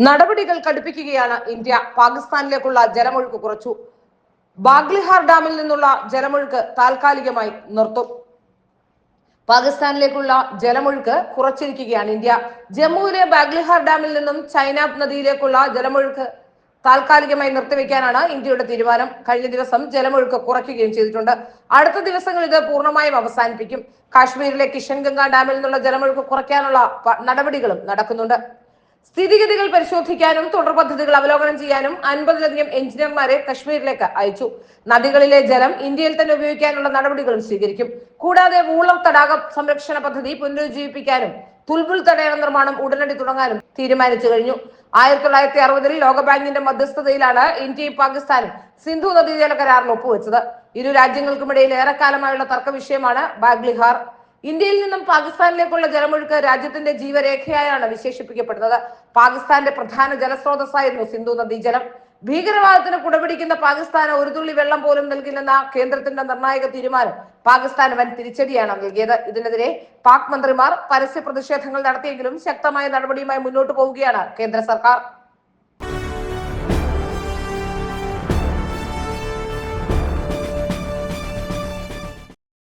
നടപടികൾ കടുപ്പിക്കുകയാണ് ഇന്ത്യ. പാകിസ്ഥാനിലേക്കുള്ള ജലമൊഴുക്ക് കുറച്ചു. ബാഗ്ലിഹാർ ഡാമിൽ നിന്നുള്ള ജലമൊഴുക്ക് താൽക്കാലികമായി നിർത്തും. പാകിസ്ഥാനിലേക്കുള്ള ജലമൊഴുക്ക് കുറച്ചിരിക്കുകയാണ് ഇന്ത്യ. ജമ്മുവിലെ ബാഗ്ലിഹാർ ഡാമിൽ നിന്നും ചൈനാബ് നദിയിലേക്കുള്ള ജലമൊഴുക്ക് താൽക്കാലികമായി നിർത്തിവെക്കാനാണ് ഇന്ത്യയുടെ തീരുമാനം. കഴിഞ്ഞ ദിവസം ജലമൊഴുക്ക് കുറയ്ക്കുകയും ചെയ്തിട്ടുണ്ട്. അടുത്ത ദിവസങ്ങൾ ഇത് പൂർണമായും അവസാനിപ്പിക്കും. കാശ്മീരിലെ കിഷൻഗംഗ ഡാമിൽ നിന്നുള്ള ജലമൊഴുക്ക് കുറയ്ക്കാനുള്ള നടപടികളും നടക്കുന്നുണ്ട്. സ്ഥിതിഗതികൾ പരിശോധിക്കാനും തുടർ പദ്ധതികൾ അവലോകനം ചെയ്യാനും അൻപതിലധികം എഞ്ചിനീയർമാരെ കശ്മീരിലേക്ക് അയച്ചു. നദികളിലെ ജലം ഇന്ത്യയിൽ തന്നെ ഉപയോഗിക്കാനുള്ള നടപടികളും സ്വീകരിക്കും. കൂടാതെ വൂളർ തടാകം സംരക്ഷണ പദ്ധതി പുനരുജ്ജീവിപ്പിക്കാനും തുൽബുൽ തടയണ നിർമ്മാണം ഉടനടി തുടങ്ങാനും തീരുമാനിച്ചു കഴിഞ്ഞു. ആയിരത്തി തൊള്ളായിരത്തി അറുപതിൽ ലോകബാങ്കിന്റെ മധ്യസ്ഥതയിലാണ് ഇന്ത്യയും പാകിസ്ഥാനും സിന്ധു നദീജല കരാറിൽ ഒപ്പുവെച്ചത്. ഇരു രാജ്യങ്ങൾക്കുമിടയിൽ ഏറെക്കാലമായുള്ള തർക്ക വിഷയമാണ് ബാഗ്ലിഹാർ. ഇന്ത്യയിൽ നിന്നും പാകിസ്ഥാനിലേക്കുള്ള ജലമൊഴുക്ക് രാജ്യത്തിന്റെ ജീവരേഖയായാണ് വിശേഷിപ്പിക്കപ്പെടുന്നത്. പാകിസ്ഥാന്റെ പ്രധാന ജലസ്രോതസ്സായിരുന്നു സിന്ധു നദീജലം ഭീകരവാദത്തിന് കുടപിടിക്കുന്ന പാകിസ്ഥാന് ഒരു തുള്ളി വെള്ളം പോലും നൽകില്ലെന്ന കേന്ദ്രത്തിന്റെ നിർണായക തീരുമാനം പാകിസ്ഥാന് വൻ തിരിച്ചടിയാണ് നൽകിയത്. ഇതിനെതിരെ പാക് മന്ത്രിമാർ പരസ്യ പ്രതിഷേധങ്ങൾ നടത്തിയെങ്കിലും ശക്തമായ നടപടിയുമായി മുന്നോട്ട് പോവുകയാണ് കേന്ദ്ര സർക്കാർ.